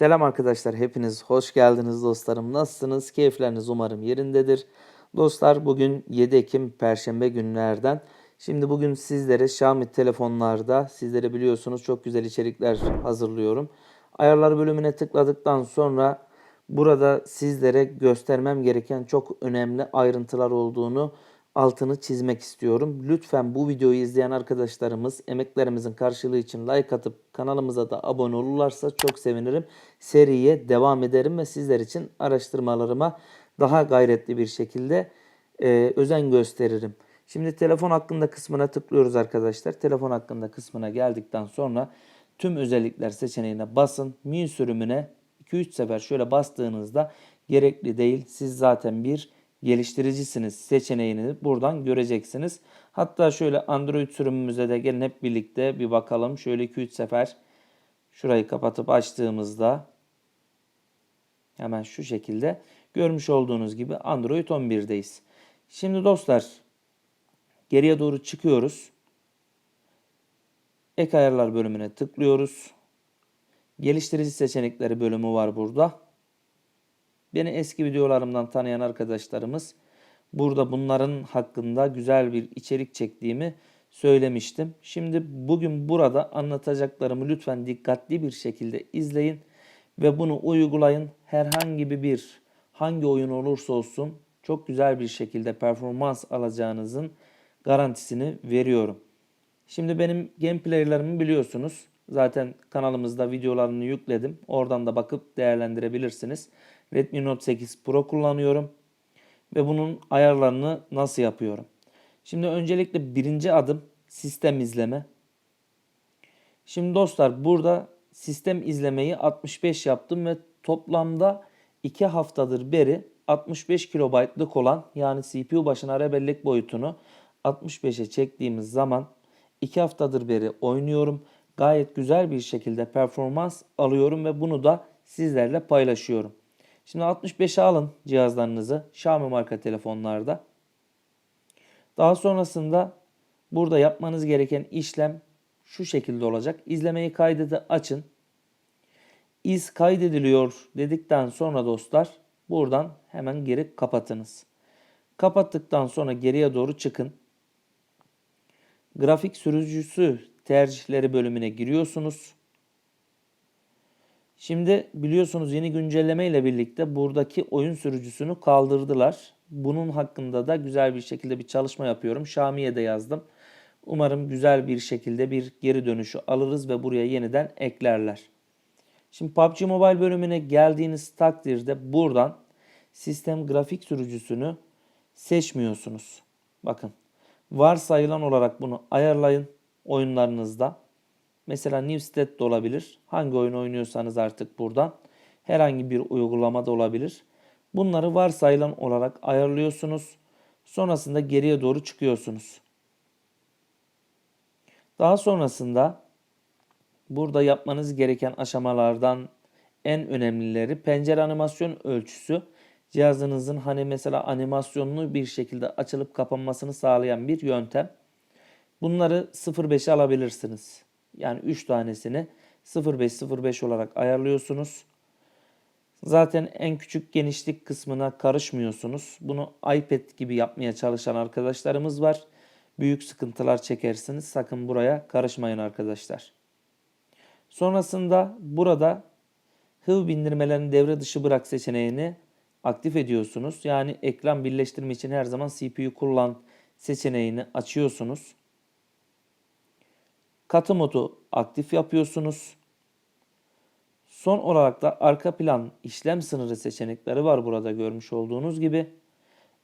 Selam arkadaşlar, hepiniz hoş geldiniz dostlarım. Nasılsınız? Keyifleriniz umarım yerindedir. Dostlar bugün 7 Ekim Perşembe günlerden. Şimdi bugün sizlere Xiaomi telefonlarda sizlere biliyorsunuz çok güzel içerikler hazırlıyorum. Ayarlar bölümüne tıkladıktan sonra burada sizlere göstermem gereken çok önemli ayrıntılar olduğunu altını çizmek istiyorum. Lütfen bu videoyu izleyen arkadaşlarımız emeklerimizin karşılığı için like atıp kanalımıza da abone olurlarsa çok sevinirim. Seriye devam ederim ve sizler için araştırmalarıma daha gayretli bir şekilde e, özen gösteririm. Şimdi telefon hakkında kısmına tıklıyoruz arkadaşlar. Telefon hakkında kısmına geldikten sonra tüm özellikler seçeneğine basın. Min sürümüne 2-3 sefer şöyle bastığınızda gerekli değil. Siz zaten bir geliştiricisiniz seçeneğini buradan göreceksiniz. Hatta şöyle Android sürümümüze de gelin hep birlikte bir bakalım. Şöyle 2-3 sefer şurayı kapatıp açtığımızda hemen şu şekilde görmüş olduğunuz gibi Android 11'deyiz. Şimdi dostlar geriye doğru çıkıyoruz. Ek ayarlar bölümüne tıklıyoruz. Geliştirici seçenekleri bölümü var burada. Beni eski videolarımdan tanıyan arkadaşlarımız burada bunların hakkında güzel bir içerik çektiğimi söylemiştim. Şimdi bugün burada anlatacaklarımı lütfen dikkatli bir şekilde izleyin ve bunu uygulayın. Herhangi bir hangi oyun olursa olsun çok güzel bir şekilde performans alacağınızın garantisini veriyorum. Şimdi benim gameplaylerimi biliyorsunuz. Zaten kanalımızda videolarını yükledim. Oradan da bakıp değerlendirebilirsiniz. Redmi Note 8 Pro kullanıyorum. Ve bunun ayarlarını nasıl yapıyorum? Şimdi öncelikle birinci adım sistem izleme. Şimdi dostlar burada sistem izlemeyi 65 yaptım ve toplamda 2 haftadır beri 65 kilobaytlık olan yani CPU başına ara bellek boyutunu 65'e çektiğimiz zaman 2 haftadır beri oynuyorum. Gayet güzel bir şekilde performans alıyorum ve bunu da sizlerle paylaşıyorum. Şimdi 65'e alın cihazlarınızı Xiaomi marka telefonlarda. Daha sonrasında burada yapmanız gereken işlem şu şekilde olacak. İzlemeyi kaydede açın. İz kaydediliyor dedikten sonra dostlar buradan hemen geri kapatınız. Kapattıktan sonra geriye doğru çıkın. Grafik sürücüsü tercihleri bölümüne giriyorsunuz. Şimdi biliyorsunuz yeni güncelleme ile birlikte buradaki oyun sürücüsünü kaldırdılar. Bunun hakkında da güzel bir şekilde bir çalışma yapıyorum. Xiaomi'ye de yazdım. Umarım güzel bir şekilde bir geri dönüşü alırız ve buraya yeniden eklerler. Şimdi PUBG Mobile bölümüne geldiğiniz takdirde buradan sistem grafik sürücüsünü seçmiyorsunuz. Bakın varsayılan olarak bunu ayarlayın oyunlarınızda. Mesela Newsted de olabilir. Hangi oyun oynuyorsanız artık buradan. Herhangi bir uygulama da olabilir. Bunları varsayılan olarak ayarlıyorsunuz. Sonrasında geriye doğru çıkıyorsunuz. Daha sonrasında burada yapmanız gereken aşamalardan en önemlileri pencere animasyon ölçüsü. Cihazınızın hani mesela animasyonlu bir şekilde açılıp kapanmasını sağlayan bir yöntem. Bunları 0.5'e alabilirsiniz. Yani 3 tanesini 0.5-0.5 olarak ayarlıyorsunuz. Zaten en küçük genişlik kısmına karışmıyorsunuz. Bunu iPad gibi yapmaya çalışan arkadaşlarımız var. Büyük sıkıntılar çekersiniz. Sakın buraya karışmayın arkadaşlar. Sonrasında burada hız bindirmelerini devre dışı bırak seçeneğini aktif ediyorsunuz. Yani ekran birleştirme için her zaman CPU kullan seçeneğini açıyorsunuz. Katı modu aktif yapıyorsunuz. Son olarak da arka plan işlem sınırı seçenekleri var burada görmüş olduğunuz gibi.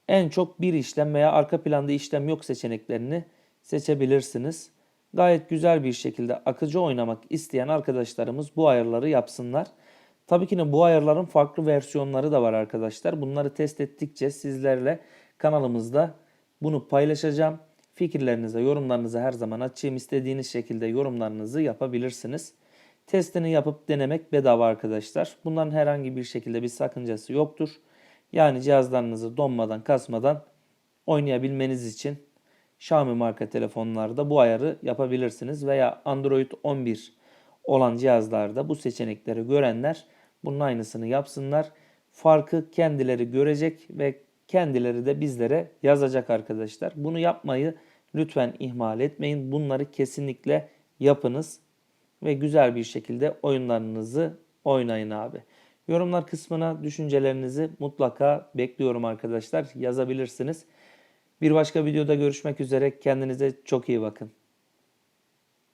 En çok bir işlem veya arka planda işlem yok seçeneklerini seçebilirsiniz. Gayet güzel bir şekilde akıcı oynamak isteyen arkadaşlarımız bu ayarları yapsınlar. Tabii ki de bu ayarların farklı versiyonları da var arkadaşlar. Bunları test ettikçe sizlerle kanalımızda bunu paylaşacağım. Fikirlerinize, yorumlarınızı her zaman açayım. İstediğiniz şekilde yorumlarınızı yapabilirsiniz. Testini yapıp denemek bedava arkadaşlar. Bunların herhangi bir şekilde bir sakıncası yoktur. Yani cihazlarınızı donmadan, kasmadan oynayabilmeniz için Xiaomi marka telefonlarda bu ayarı yapabilirsiniz veya Android 11 olan cihazlarda bu seçenekleri görenler bunun aynısını yapsınlar. Farkı kendileri görecek ve kendileri de bizlere yazacak arkadaşlar. Bunu yapmayı lütfen ihmal etmeyin. Bunları kesinlikle yapınız ve güzel bir şekilde oyunlarınızı oynayın abi. Yorumlar kısmına düşüncelerinizi mutlaka bekliyorum arkadaşlar. Yazabilirsiniz. Bir başka videoda görüşmek üzere. Kendinize çok iyi bakın.